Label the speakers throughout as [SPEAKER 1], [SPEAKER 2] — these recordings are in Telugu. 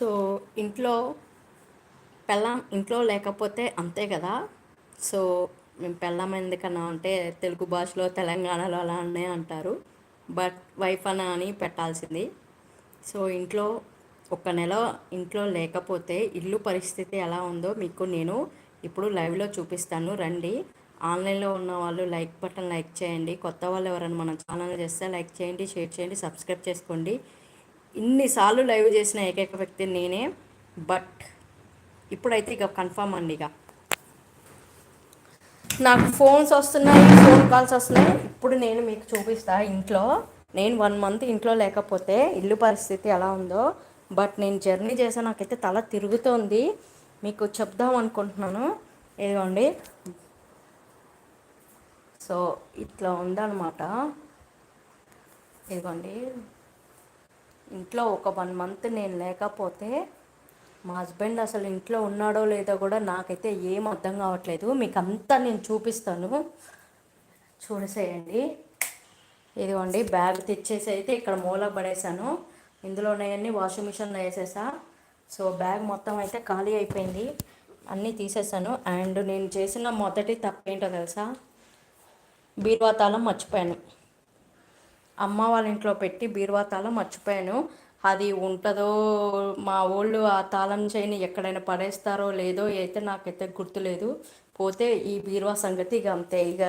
[SPEAKER 1] సో ఇంట్లో పెళ్ళాం ఇంట్లో లేకపోతే అంతే కదా. సో మేము పెళ్ళాం ఎందుకన్నా అంటే తెలుగు భాషలో తెలంగాణలో అలానే అంటారు. బట్ వైఫ్ అని అని పెట్టాల్సింది. సో ఇంట్లో ఒక నెల ఇంట్లో లేకపోతే ఇల్లు పరిస్థితి ఎలా ఉందో మీకు నేను ఇప్పుడు లైవ్లో చూపిస్తాను. రండి. ఆన్లైన్లో ఉన్న వాళ్ళు లైక్ బటన్ లైక్ చేయండి. కొత్త వాళ్ళు ఎవరైనా మన ఛానల్ చేస్తే లైక్ చేయండి షేర్ చేయండి సబ్స్క్రైబ్ చేసుకోండి. ఇన్నిసార్లు లైవ్ చేసిన ఏకైక వ్యక్తి నేనే బట్ ఇప్పుడైతే ఇక కన్ఫామ్ అండి ఇక. నాకు ఫోన్స్ వస్తున్నాయి ఫోన్ కాల్స్ వస్తున్నాయి. ఇప్పుడు నేను మీకు చూపిస్తా ఇంట్లో. నేను వన్ మంత్ ఇంట్లో లేకపోతే ఇల్లు పరిస్థితి ఎలా ఉందో బట్ నేను జర్నీ చేసా నాకైతే తల తిరుగుతోంది. మీకు చెప్దాం అనుకుంటున్నాను. ఇదిగోండి. సో ఇట్లా ఉందన్నమాట. ఇదిగోండి. ఇంట్లో ఒక వన్ మంత్ నేను లేకపోతే మా హస్బెండ్ అసలు ఇంట్లో ఉన్నాడో లేదో కూడా నాకైతే ఏం అర్థం కావట్లేదు. మీకు అంతా నేను చూపిస్తాను. చూడసేయండి ఇదిగోండి బ్యాగ్ తెచ్చేసి అయితే ఇక్కడ మూల పడేసాను ఇందులో ఉన్నాయన్నీ వాషింగ్ మిషన్లో వేసేసా. సో బ్యాగ్ మొత్తం అయితే ఖాళీ అయిపోయింది. అన్నీ తీసేసాను. అండ్ నేను చేసిన మొదటి తప్పేంటో తెలుసా? బీరువా తాళం మర్చిపోయాను. అమ్మ వాళ్ళ ఇంట్లో పెట్టి బీరువా తాళం మర్చిపోయాను. అది ఉంటుందో మా ఊళ్ళు ఆ తాళం చేయని ఎక్కడైనా పడేస్తారో లేదో అయితే నాకైతే గుర్తులేదు. పోతే ఈ బీరువా సంగతి ఇక అంతే ఇక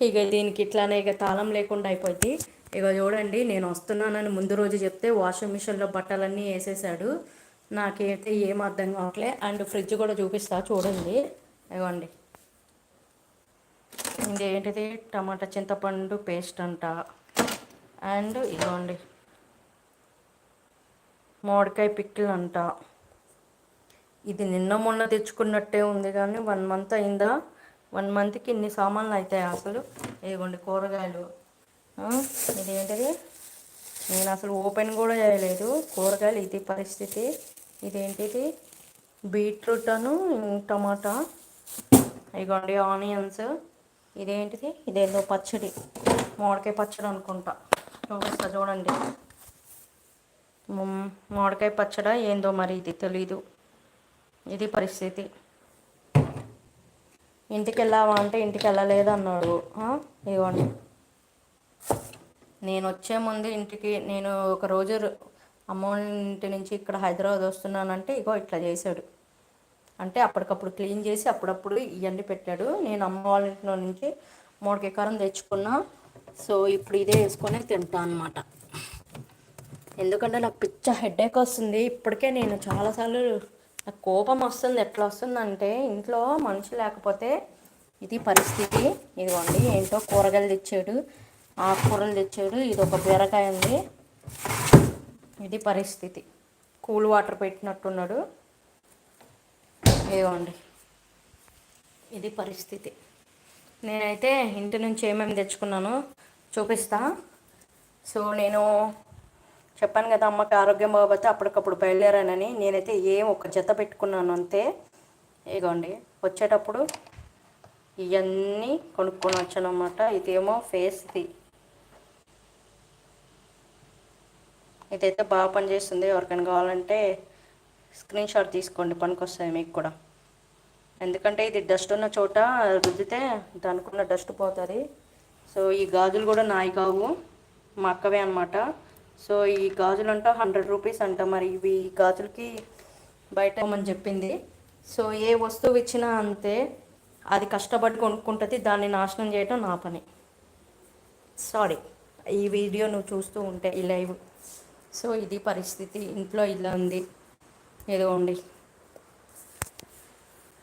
[SPEAKER 1] ఇక దీనికి ఇట్లానే ఇక తాళం లేకుండా అయిపోయింది. ఇక చూడండి నేను వస్తున్నానని ముందు రోజు చెప్తే వాషింగ్ మిషన్లో బట్టలన్నీ వేసేసాడు. నాకైతే ఏం అర్థం కావట్లే. అండ్ ఫ్రిడ్జ్ కూడా చూపిస్తా చూడండి. ఇవ్వండి ఇదేంటిది? టమాటా చింతపండు పేస్ట్ అంట. అండ్ ఇదిగోండి మామిడికాయ పిక్కిల్ అంట ఇది నిన్న మొన్న తెచ్చుకున్నట్టే ఉంది కానీ వన్ మంత్ అయిందా? వన్ మంత్కి ఇన్ని సామాన్లు అవుతాయి అసలు? ఇదిగోండి కూరగాయలు. ఇదేంటిది? నేను అసలు ఓపెన్ కూడా చేయలేదు. కూరగాయలు ఇది పరిస్థితి. ఇదేంటిది? బీట్రూట్ అను టమాటా. ఇదిగోండి ఆనియన్స్. ఇదేంటిది? ఇదేందో పచ్చడి. మామిడికాయ పచ్చడి అనుకుంటా. చూపిస్తా చూడండి. మామిడికాయ పచ్చడ ఏందో మరి ఇది తెలీదు. ఇది పరిస్థితి. ఇంటికి వెళ్ళావా అంటే ఇంటికి వెళ్ళలేదు అన్నాడు ఇవ్వండి నేను వచ్చే ముందు ఇంటికి నేను ఒక రోజు అమ్మ ఇంటి నుంచి ఇక్కడ హైదరాబాద్ వస్తున్నానంటే ఇగో ఇట్లా చేశాడు. అంటే అప్పటికప్పుడు క్లీన్ చేసి అప్పుడప్పుడు ఇవన్నీ పెట్టాడు. నేను అమ్మ వాళ్ళ ఇంట్లో నుంచి మూడు కారం తెచ్చుకున్నా. సో ఇప్పుడు ఇదే వేసుకొని తింటాను అనమాట ఎందుకంటే నాకు పిచ్చ హెడేక్ వస్తుంది. ఇప్పటికే నేను చాలాసార్లు నాకు కోపం వస్తుంది. ఎట్లా వస్తుందంటే ఇంట్లో మనిషి లేకపోతే ఇది పరిస్థితి. ఇదిగోండి ఏంటో కూరగాయలు తెచ్చాడు. ఆకుకూరలు తెచ్చాడు. ఇది ఒక బీరకాయ ఉంది. ఇది పరిస్థితి. కూల్ వాటర్ పెట్టినట్టున్నాడు. ఇదిగోండి. ఇది పరిస్థితి. నేనైతే ఇంటి నుంచి ఏమేమి తెచ్చుకున్నానో చూపిస్తా. సో నేను చెప్పాను కదా అమ్మకి ఆరోగ్యం బాగోపోతే అప్పటికప్పుడు బయలుదేరానని. నేనైతే ఏం ఒక జత పెట్టుకున్నాను అంతే. ఇగోండి వచ్చేటప్పుడు ఇవన్నీ కొనుక్కొని వచ్చానమాట ఇదేమో ఫేస్ది ఇదైతే బాగా పనిచేస్తుంది. ఎవరికైనా కావాలంటే స్క్రీన్ షాట్ తీసుకోండి పనికొస్తుంది మీకు కూడా. ఎందుకంటే ఇది డస్ట్ ఉన్న చోట రుద్దితే దానికున్న డస్ట్ పోతుంది. సో ఈ గాజులు కూడా నాయి కావు. మా అక్కవే అనమాట సో ఈ గాజులు అంట హండ్రెడ్ రూపీస్ అంట మరి. ఇవి గాజులకి బయట అని చెప్పింది. సో ఏ వస్తువు ఇచ్చినా అంతే అది కష్టపడి కొనుక్కుంటుంది దాన్ని నాశనం చేయడం నా పని. సారీ ఈ వీడియో నువ్వు చూస్తూ ఉంటే ఈ లైవ్. సో ఇది పరిస్థితి. ఇంట్లో ఇలా ఉంది. ఏదో ఉండి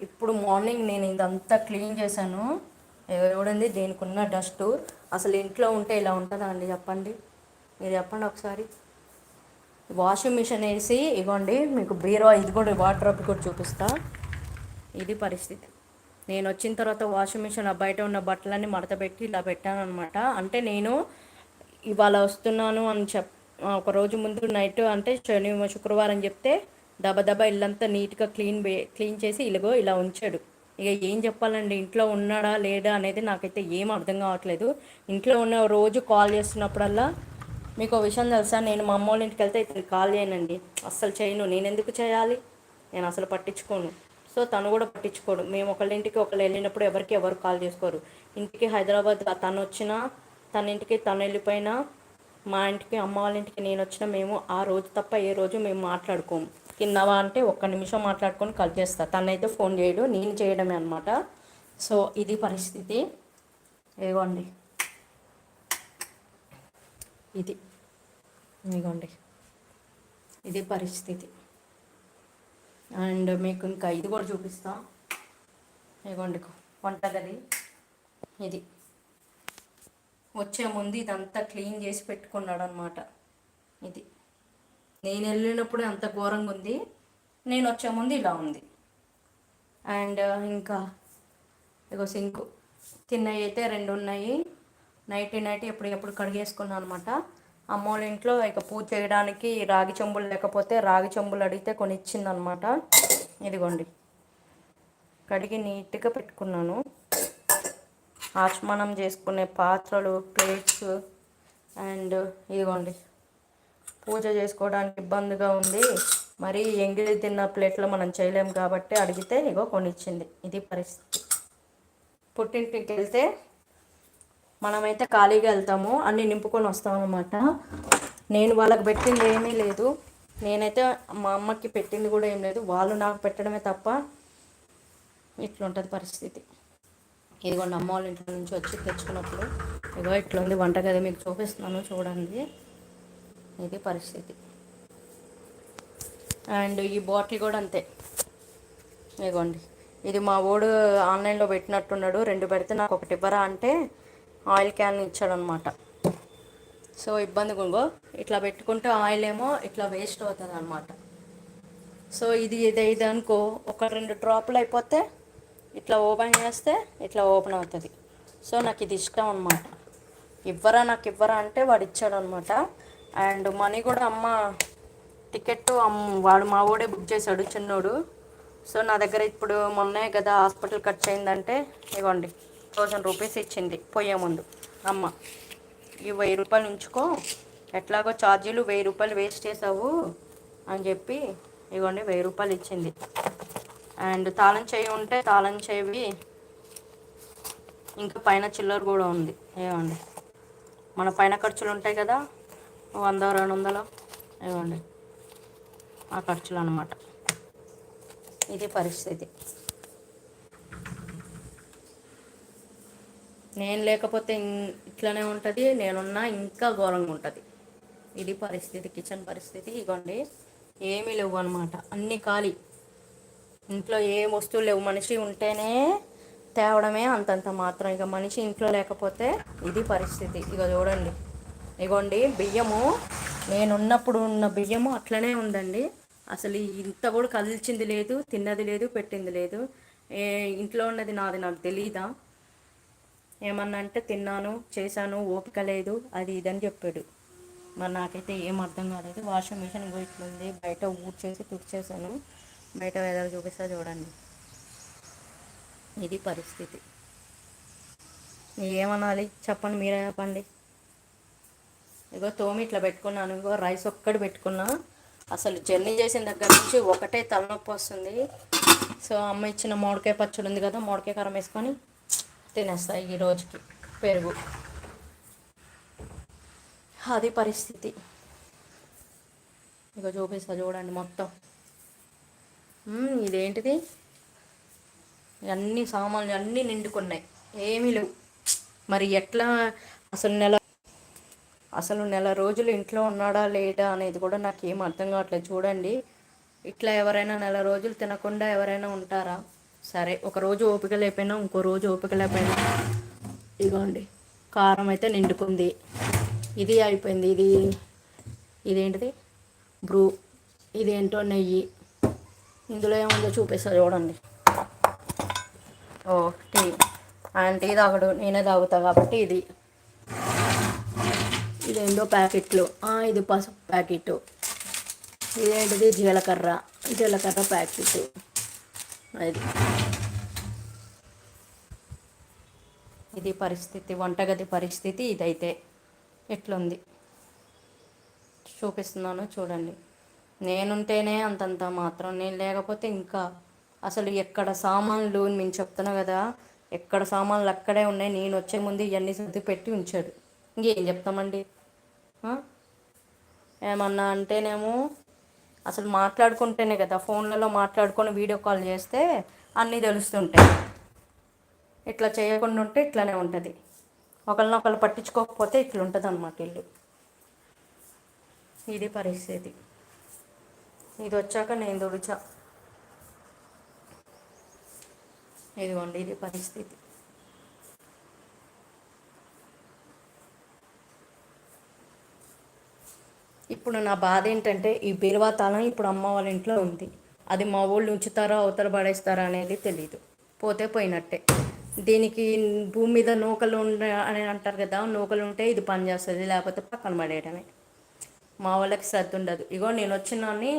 [SPEAKER 1] ఇప్పుడు మార్నింగ్ నేను ఇదంతా క్లీన్ చేశాను. ఎవడంది దేనికి ఉన్న డస్ట్? అసలు ఇంట్లో ఉంటే ఇలా ఉంటుందా అండి? చెప్పండి. మీరు చెప్పండి ఒకసారి. వాషింగ్ మిషన్ వేసి ఇవ్వండి మీకు బీరో ఇది కూడా వాటర్ అప్ కూడా చూపిస్తా. ఇది పరిస్థితి. నేను వచ్చిన తర్వాత వాషింగ్ మిషన్ బయట ఉన్న బట్టలన్నీ మడతపెట్టి ఇలా పెట్టాను అనమాట అంటే నేను ఇవాళ వస్తున్నాను అని చెప్ ఒక రోజు ముందు నైట్ అంటే శని శుక్రవారం చెప్తే దబ దబ ఇల్లంతా నీట్గా క్లీన్ క్లీన్ చేసి ఇలాగో ఇలా ఉంచాడు. ఇక ఏం చెప్పాలండి? ఇంట్లో ఉన్నాడా లేడా అనేది నాకైతే ఏం అర్థం కావట్లేదు. ఇంట్లో ఉన్న రోజు కాల్ చేస్తున్నప్పుడల్లా మీకు ఒక విషయం తెలుసా? నేను మా అమ్మ వాళ్ళ ఇంటికి వెళ్తే ఇతను కాల్ చేయనండి. అస్సలు చేయను. నేను ఎందుకు చేయాలి? నేను అసలు పట్టించుకోను. సో తను కూడా పట్టించుకోడు. మేము ఒకళ్ళ ఇంటికి ఒకళ్ళు వెళ్ళినప్పుడు ఎవరికి ఎవరు కాల్ చేసుకోరు. ఇంటికి హైదరాబాద్ తను వచ్చినా తన ఇంటికి తను వెళ్ళిపోయినా మా ఇంటికి అమ్మ వాళ్ళ ఇంటికి నేను వచ్చినా మేము ఆ రోజు తప్ప ఏ రోజు మేము మాట్లాడుకోము. తిన్నావా అంటే ఒక్క నిమిషం మాట్లాడుకొని కట్ చేస్తా. తనైతే ఫోన్ చేయడు నేను చేయడమే అనమాట సో ఇది పరిస్థితి. ఇదిగోండి. ఇది. ఇదిగోండి. ఇది పరిస్థితి. అండ్ మీకు ఇంకా ఇది కూడా చూపిస్తాం. ఇదిగోండి. వంటగది. ఇది. వచ్చే ముందు ఇదంతా క్లీన్ చేసి పెట్టుకున్నాడు అనమాట ఇది. నేను వెళ్ళినప్పుడు అంత ఘోరంగా ఉంది. నేను వచ్చే ముందు ఇలా ఉంది. అండ్ ఇంకా ఇగో సింకు తిన్నవి అయితే రెండు ఉన్నాయి. నైట్ నైట్ ఎప్పుడు ఎప్పుడు కడిగేసుకున్నాను అనమాట అమ్మోళ్ళ ఇంట్లో ఇక పూజ చేయడానికి రాగి చెంబులు లేకపోతే రాగి చెంబులు అడిగితే కొని ఇచ్చిందనమాట ఇదిగోండి. కడిగి నీట్గా పెట్టుకున్నాను. ఆచమనం చేసుకునే పాత్రలు ప్లేట్స్ అండ్ ఇదిగోండి. పూజ చేసుకోవడానికి ఇబ్బందిగా ఉంది. మరి ఎంగిలి తిన్న ప్లేట్లో మనం చేయలేం కాబట్టి అడిగితే ఇగో కొనిచ్చింది. ఇది పరిస్థితి. పుట్టింటికి వెళ్తే మనమైతే ఖాళీగా వెళ్తాము. అన్నీ నింపుకొని వస్తామన్నమాట. నేను వాళ్ళకి పెట్టింది ఏమీ లేదు. నేనైతే మా అమ్మకి పెట్టింది కూడా ఏం లేదు. వాళ్ళు నాకు పెట్టడమే తప్ప ఇట్లుంటుంది పరిస్థితి. ఇదిగోండి అమ్మ వాళ్ళ ఇంట్లో నుంచి వచ్చి తెచ్చుకున్నప్పుడు ఇగో ఇట్లుంది వంటగది మీకు చూపిస్తున్నాను చూడండి. ఇది పరిస్థితి. అండ్ ఈ బాటిల్ కూడా అంతే. ఇదిగోండి. ఇది మా ఓడు ఆన్లైన్లో పెట్టినట్టున్నాడు. రెండు పెడితే నాకు ఒకటి ఇవ్వరా అంటే ఆయిల్ క్యాన్ ఇచ్చాడనమాట. సో ఇబ్బంది గుంగో. ఇట్లా పెట్టుకుంటే ఆయిల్ ఏమో ఇట్లా వేస్ట్ అవుతుంది అనమాట సో ఇది ఇది ఇది అనుకో. ఒక రెండు డ్రాపులు అయిపోతే ఇట్లా ఓపెన్ చేస్తే ఇట్లా ఓపెన్ అవుతుంది. సో నాకు ఇది ఇష్టం అనమాట. ఇవ్వరా నాకు ఇవ్వరా అంటే వాడు ఇచ్చాడు అనమాట అండ్ మనీ కూడా అమ్మ టికెట్ వాడు మా వాడే బుక్ చేశాడు చిన్నోడు. సో నా దగ్గర ఇప్పుడు మొన్నే కదా హాస్పిటల్ ఖర్చు అయిందంటే ఇవ్వండి. థౌజండ్ రూపీస్ ఇచ్చింది. పోయే ముందు. అమ్మ ఈ వెయ్యి రూపాయలు ఉంచుకో. ఎట్లాగో ఛార్జీలు వెయ్యి రూపాయలు వేస్ట్ చేసావు అని చెప్పి ఇవ్వండి వెయ్యి రూపాయలు ఇచ్చింది. అండ్ తాళం చేయి ఉంటే తాళం చేవి ఇంకా పైన చిల్లర కూడా ఉంది. ఏమండి మన పైన ఖర్చులు ఉంటాయి కదా. వంద రెండు వందలు. ఇవ్వండి. ఆ ఖర్చులు అనమాట ఇది పరిస్థితి. నేను లేకపోతే ఇట్లానే ఉంటుంది నేనున్నా ఇంకా ఘోరంగా ఉంటుంది. ఇది పరిస్థితి కిచెన్ పరిస్థితి. ఇగోండి. ఏమీ లేవు అనమాట అన్నీ ఖాళీ. ఇంట్లో ఏ వస్తువులు లేవు. మనిషి ఉంటేనే తేవడమే అంతంత మాత్రం. ఇక మనిషి ఇంట్లో లేకపోతే ఇది పరిస్థితి. ఇక చూడండి. ఇగోండి బియ్యము. నేనున్నప్పుడు ఉన్న బియ్యము అట్లనే ఉందండి. అసలు ఇంత కూడా కదిల్చింది లేదు తిన్నది లేదు పెట్టింది లేదు. ఏ ఇంట్లో ఉన్నది నాది నాకు తెలియదా ఏమన్నా అంటే తిన్నాను చేశాను ఓపిక లేదు అది ఇదని చెప్పాడు. మరి నాకైతే ఏం అర్థం కాలేదు. వాషింగ్ మిషన్ ఇట్లుంది. బయట ఊడ్చేసి తుడిచేసాను బయట వెదర్ చూపిస్తా చూడండి. ఇది పరిస్థితి. ఏమనాలి? చెప్పండి మీరే చెప్పండి. ఇగో తోమి ఇట్లా పెట్టుకున్నాను. ఇగో రైస్ ఒక్కటి పెట్టుకున్నా. అసలు జర్నీ చేసిన దగ్గర నుంచి ఒకటే తలనొప్పి వస్తుంది. సో అమ్మ ఇచ్చిన మోడకాయ పచ్చడి ఉంది కదా మోడకాయ కారం వేసుకొని తినేస్తాయి ఈ రోజుకి. పెరుగు. అది పరిస్థితి. ఇక చూపిస్తా చూడండి మొత్తం. ఇదేంటిది? అన్ని సామాన్లు అన్నీ నిండుకున్నాయి. ఏమీ లేవు. మరి ఎట్లా? అసలు నెల అసలు నెల రోజులు ఇంట్లో ఉన్నాడా లేడా అనేది కూడా నాకు ఏం అర్థం కావట్లేదు. చూడండి ఇట్లా ఎవరైనా నెల రోజులు తినకుండా ఎవరైనా ఉంటారా? సరే ఒక రోజు ఓపిక లేకపోయినా ఇంకో రోజు ఓపిక లేకపోయినా. ఇదిగోండి కారం అయితే నిండుకుంది. ఇది అయిపోయింది. ఇది ఇదేంటిది? బ్రూ. ఇదేంటో నెయ్యి. ఇందులో ఏముందో చూపిస్తా చూడండి. ఓ టీ ఆయన టీ తాగడు నేనే తాగుతా కాబట్టి ఇది. రెండో ప్యాకెట్లు. ఇది పసుపు ప్యాకెట్. ఇదేంటిది? జీలకర్ర. జీలకర్ర ప్యాకెట్. అది. ఇది పరిస్థితి వంటగది పరిస్థితి ఇదైతే. ఎట్లుంది? చూపిస్తున్నాను చూడండి. నేనుంటేనే అంతంత మాత్రం. నేను లేకపోతే ఇంకా అసలు ఎక్కడ సామాన్లు నేను చెప్తున్నా కదా ఎక్కడ సామాన్లు అక్కడే ఉన్నాయి. నేను వచ్చే ముందు ఇవన్నీ సర్ది పెట్టి ఉంచాడు ఇంకేం చెప్తామండి? ఏమన్నా అంటేనేమో అసలు మాట్లాడుకుంటేనే కదా ఫోన్లలో మాట్లాడుకొని వీడియో కాల్ చేస్తే అన్నీ తెలుస్తుంటాయి. ఇట్లా చేయకుండా ఉంటే ఇట్లానే ఉంటుంది. ఒకరినొకరు పట్టించుకోకపోతే ఇట్లా ఉంటుంది అనమాట ఇల్లు. ఇది పరిస్థితి. ఇది వచ్చాక నేను దుడిచా ఇదిగోండి ఇది పరిస్థితి. ఇప్పుడు నా బాధ ఏంటంటే ఈ బీరువా తాళం ఇప్పుడు అమ్మ వాళ్ళ ఇంట్లో ఉంది. అది మా ఊళ్ళు ఉంచుతారా అవతల పడేస్తారా అనేది తెలియదు పోతే పోయినట్టే. దీనికి భూమి మీద నూకలు అని అంటారు కదా నూకలు ఉంటే ఇది పని చేస్తుంది లేకపోతే పక్కన పడేయడమే. మా వాళ్ళకి శ్రద్ధ ఉండదు ఇగో నేను వచ్చినాన్ని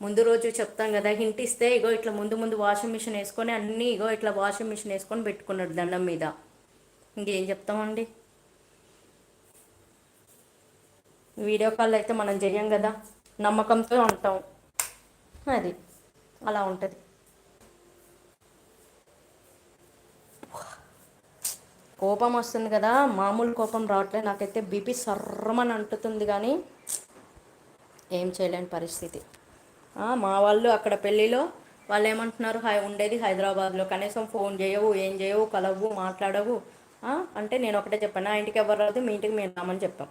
[SPEAKER 1] ముందు రోజు చెప్తాను కదా హింట్ ఇస్తే ఇగో ఇట్లా ముందు ముందు వాషింగ్ మిషన్ వేసుకొని అన్నీ ఇగో ఇట్లా వాషింగ్ మిషన్ వేసుకొని పెట్టుకున్నాడు దండం మీద. ఇంకేం చెప్తామండి? వీడియో కాల్ అయితే మనం చేయం కదా. నమ్మకంతో ఉంటాం. అది. అలా ఉంటుంది. కోపం వస్తుంది కదా. మామూలు కోపం రావట్లేదు నాకైతే బీపీ సర్రమని అంటుతుంది కానీ ఏం చేయలేని పరిస్థితి. మా వాళ్ళు అక్కడ పెళ్ళిలో వాళ్ళు ఏమంటున్నారు హై ఉండేది హైదరాబాద్లో. కనీసం ఫోన్ చేయవు ఏం చేయవు కలవు మాట్లాడవు. అంటే నేను ఒకటే చెప్పాను. నా ఇంటికి ఎవరు రాదు మీ ఇంటికి మేము రామని చెప్పాం.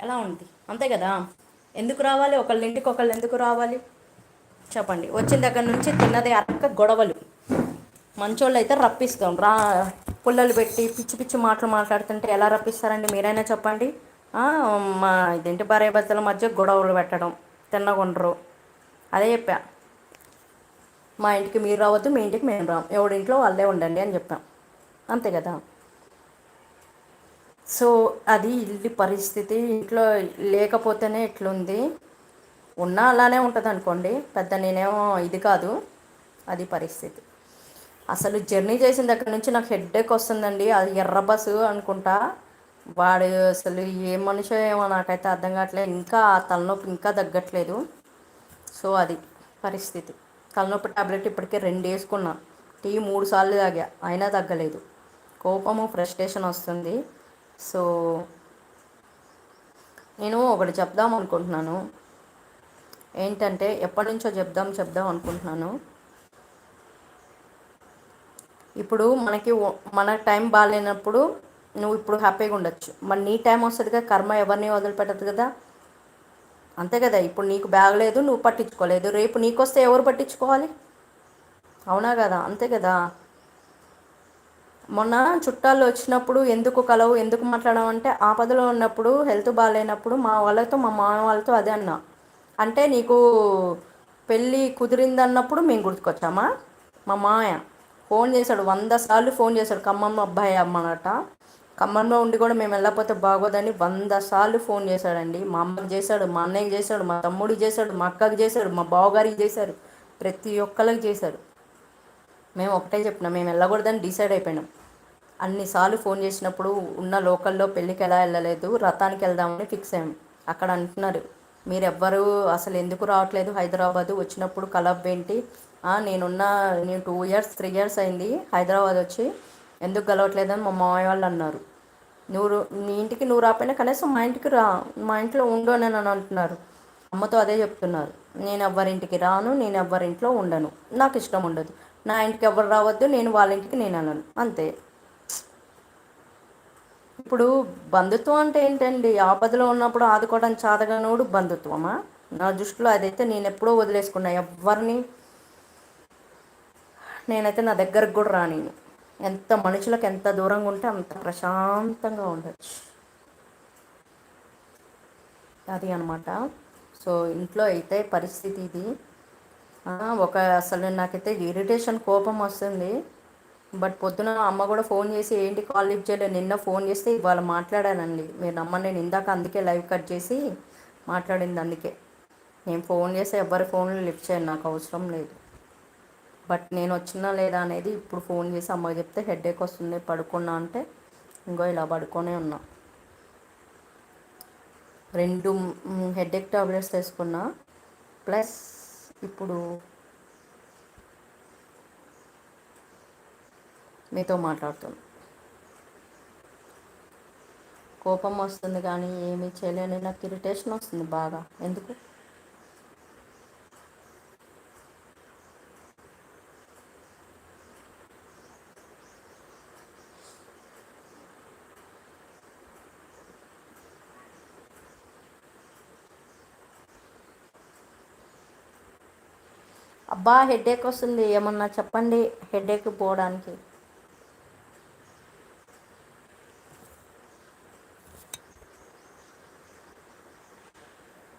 [SPEAKER 1] ఎలా ఉంది అంతే కదా? ఎందుకు రావాలి? ఒకళ్ళ ఇంటికి ఒకళ్ళు ఎందుకు రావాలి? చెప్పండి. వచ్చిన దగ్గర నుంచి తిన్నదే అక్క గొడవలు. మంచోళ్ళు అయితే రప్పిస్తాం. రా పుల్లలు పెట్టి పిచ్చి పిచ్చి మాటలు మాట్లాడుతుంటే ఎలా రప్పిస్తారండి? మీరైనా చెప్పండి. మా ఇదేంటి భార్య భర్తల మధ్య గొడవలు పెట్టడం తిన్నగుండరు. అదే చెప్పా. మా ఇంటికి మీరు రావద్దు మీ ఇంటికి మేము రాం. ఎవడింట్లో వాళ్ళే ఉండండి అని చెప్పాం. అంతే కదా? సో అది ఇల్లు పరిస్థితి ఇంట్లో లేకపోతేనే ఇట్లుంది. ఉన్నా అలానే ఉంటుంది అనుకోండి పెద్ద నేనేమో ఇది కాదు అది పరిస్థితి. అసలు జర్నీ చేసిన దగ్గర నుంచి నాకు హెడ్ఏక్ వస్తుందండి అది ఎర్ర బస్సు అనుకుంటా. వాడు అసలు ఏ మనిషి ఏమో నాకైతే అర్థం కావట్లేదు ఇంకా ఆ తలనొప్పి ఇంకా తగ్గట్లేదు. సో అది పరిస్థితి. తలనొప్పి టాబ్లెట్ ఇప్పటికే రెండు వేసుకున్నా టీ మూడు సార్లు తాగా అయినా తగ్గలేదు. కోపము ఫ్రస్ట్రేషన్ వస్తుంది. సో నేను ఒకటి చెప్దాం అనుకుంటున్నాను. ఏంటంటే ఎప్పటి నుంచో చెప్దాం చెప్దాం అనుకుంటున్నాను. ఇప్పుడు మనకి మన టైం బాగాలేనప్పుడు నువ్వు ఇప్పుడు హ్యాపీగా ఉండొచ్చు. మరి నీ టైం వస్తుంది కదా కర్మ ఎవరిని వదిలిపెట్టదు కదా? అంతే కదా ఇప్పుడు నీకు బ్యాగ్ లేదు నువ్వు పట్టించుకోలేదు. రేపు నీకొస్తే ఎవరు పట్టించుకోవాలి? అవునా కదా అంతే కదా. మొన్న చుట్టాలు వచ్చినప్పుడు ఎందుకు కలవు ఎందుకు మాట్లాడమంటే ఆపదలో ఉన్నప్పుడు హెల్త్ బాగాలేనప్పుడు మా వాళ్ళతో మా మామ వాళ్ళతో అదే అన్నా. అంటే నీకు పెళ్ళి కుదిరిందన్నప్పుడు మేము గుర్తుకొచ్చామా? మా మాయ ఫోన్ చేశాడు వంద సార్లు ఫోన్ చేశాడు ఖమ్మంలో అబ్బాయి అమ్మనట. ఖమ్మంలో ఉండి కూడా మేము వెళ్ళకపోతే బాగోదని వంద సార్లు ఫోన్ చేశాడండి. మా అమ్మకి చేశాడు మా అన్నయ్యకి చేశాడు మా తమ్ముడికి చేశాడు మా అక్కకి చేశాడు మా బావగారికి చేశాడు ప్రతి ఒక్కరికి చేశాడు. మేము ఒకటే చెప్పినాం మేము వెళ్ళకూడదని డిసైడ్ అయిపోయినాం. అన్నిసార్లు ఫోన్ చేసినప్పుడు ఉన్న లోకల్లో పెళ్ళికి ఎలా వెళ్ళలేదు రథానికి వెళ్దామని ఫిక్స్ అయ్యాం. అక్కడ అంటున్నారు మీరు అసలు ఎందుకు రావట్లేదు? హైదరాబాద్ వచ్చినప్పుడు కలబ్ ఏంటి? నేనున్న నేను టూ ఇయర్స్ త్రీ ఇయర్స్ అయింది హైదరాబాద్ వచ్చి ఎందుకు కలవట్లేదని మా మామయ్య వాళ్ళు అన్నారు. నువ్వు మీ ఇంటికి నువ్వు రాపోయినా కనీసం మా ఇంటికి రా మా ఇంట్లో ఉండు అని అని అంటున్నారు. అమ్మతో అదే చెప్తున్నారు నేను ఎవ్వరింటికి రాను నేను ఎవ్వరింట్లో ఉండను నాకు ఇష్టం ఉండదు. నా ఇంటికి ఎవరు రావద్దు నేను వాళ్ళ ఇంటికి నేను అనను అంతే. ఇప్పుడు బంధుత్వం అంటే ఏంటండి? ఆపదలో ఉన్నప్పుడు ఆదుకోవడం చాదగనోడు బంధుత్వమా? నా దృష్టిలో అదైతే నేను ఎప్పుడో వదిలేసుకున్నా. ఎవరిని నేనైతే నా దగ్గరకు కూడా రానిను ఎంత మనుషులకు ఎంత దూరంగా ఉంటే అంత ప్రశాంతంగా ఉండొచ్చు. అది అనమాట సో ఇంట్లో అయితే పరిస్థితి ఇది. ఒక అసలు నాకైతే ఇరిటేషన్ కోపం వస్తుంది. బట్ పొద్దున అమ్మ కూడా ఫోన్ చేసి ఏంటి కాల్ లిఫ్ట్ చేయలేదు? నిన్న ఫోన్ చేస్తే ఇవాళ మాట్లాడానండి. మీరు నమ్మని నేను ఇందాక అందుకే లైవ్ కట్ చేసి మాట్లాడింది అందుకే. నేను ఫోన్ చేస్తే ఎవరి ఫోన్లు లిఫ్ట్ చేయను నాకు అవసరం లేదు. బట్ నేను వచ్చినా లేదా అనేది ఇప్పుడు ఫోన్ చేసి అమ్మకి చెప్తే హెడేక్ వస్తుంది పడుకున్నా అంటే ఇంకో ఇలా పడుకొనే ఉన్నా. రెండు హెడేక్ టాబ్లెట్స్ తీసుకున్నా. ప్లస్ ఇప్పుడు మీతో మాట్లాడుతుంది కోపం వస్తుంది కానీ ఏమీ చేయలేని నాకు ఇరిటేషన్ వస్తుంది బాగా. ఎందుకు? అబ్బా హెడేక్ వస్తుంది. ఏమన్నా చెప్పండి. హెడేక్ పోవడానికి.